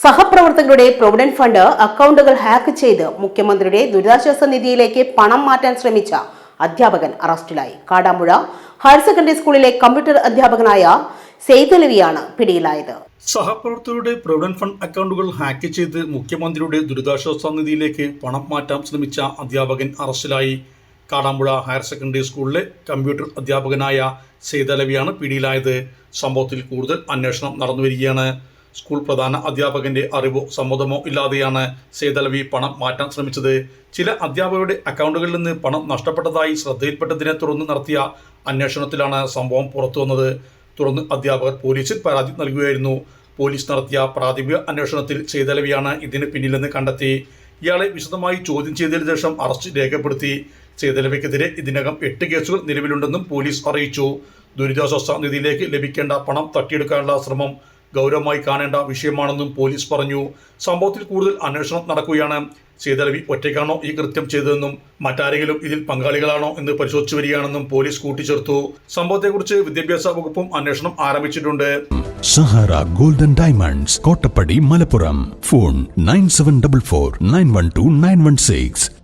സഹപ്രവർത്തകരുടെ provident fund അക്കൗണ്ടുകൾ hack ചെയ്ത് മുഖ്യമന്ത്രിയുടെ ദുരിതാശ്വാസ നിധിയിലേക്ക് പണം മാറ്റാൻ ശ്രമിച്ച അധ്യാപകൻ അറസ്റ്റിലായി. കാടാമ്പുഴ ഹയർ സെക്കൻഡറി സ്കൂളിലെ കമ്പ്യൂട്ടർ അധ്യാപകനായ സെയ്തലവിയാണ് പിടിയിലായത്. സഹപ്രവർത്തകരുടെ പ്രൊവിഡന്റ് ഫണ്ട് അക്കൗണ്ടുകൾ ഹാക്ക് ചെയ്ത് മുഖ്യമന്ത്രിയുടെ ദുരിതാശ്വാസ നിധിയിലേക്ക് പണം മാറ്റാൻ ശ്രമിച്ച അധ്യാപകൻ അറസ്റ്റിലായി. കാടാമ്പുഴ ഹയർ സെക്കൻഡറി സ്കൂളിലെ കമ്പ്യൂട്ടർ അധ്യാപകനായ സെയ്തലവിയാണ് പിടിയിലായത്. സംഭവത്തിൽ കൂടുതൽ അന്വേഷണം നടന്നുവരികയാണ്. സ്കൂൾ പ്രധാന അധ്യാപകന്റെ അറിവോ സമ്മതമോ ഇല്ലാതെയാണ് സേതലവി പണം മാറ്റാൻ ശ്രമിച്ചത്. ചില അധ്യാപകരുടെ അക്കൗണ്ടുകളിൽ നിന്ന് പണം നഷ്ടപ്പെട്ടതായി ശ്രദ്ധയിൽപ്പെട്ടതിനെ തുടർന്ന് നടത്തിയ അന്വേഷണത്തിലാണ് സംഭവം പുറത്തുവന്നത് തുടർന്ന് അധ്യാപകർ പോലീസിൽ പരാതി നൽകുകയായിരുന്നു. പോലീസ് നടത്തിയ പ്രാഥമിക അന്വേഷണത്തിൽ സേതലവിയാണ് ഇതിന് പിന്നിലെന്ന് കണ്ടെത്തി. ഇയാളെ വിശദമായി ചോദ്യം ചെയ്തതിനു ശേഷം അറസ്റ്റ് രേഖപ്പെടുത്തി. സേതലവിക്കെതിരെ ഇതിനകം എട്ട് കേസുകൾ നിലവിലുണ്ടെന്നും പോലീസ് അറിയിച്ചു. ദുരിതാശ്വാസ നിധിയിലേക്ക് ലഭിക്കേണ്ട പണം തട്ടിയെടുക്കാനുള്ള ശ്രമം ഗൗരവമായി കാണേണ്ട വിഷയമാണെന്നും പോലീസ് പറഞ്ഞു. സംഭവത്തിൽ കൂടുതൽ അന്വേഷണം നടക്കുകയാണ്. സീതലവി ഒറ്റയ്ക്കാണോ ഈ കൃത്യം ചെയ്തതെന്നും മറ്റാരെങ്കിലും ഇതിൽ പങ്കാളികളാണോ എന്ന് പരിശോധിച്ചു വരികയാണെന്നും പോലീസ് കൂട്ടിച്ചേർത്തു. സംഭവത്തെക്കുറിച്ച് വിദ്യാഭ്യാസ വകുപ്പും അന്വേഷണം ആരംഭിച്ചിട്ടുണ്ട്. Sahara golden diamonds Kottappadi Malappuram. Phone nine seven double four nine one two nine one six.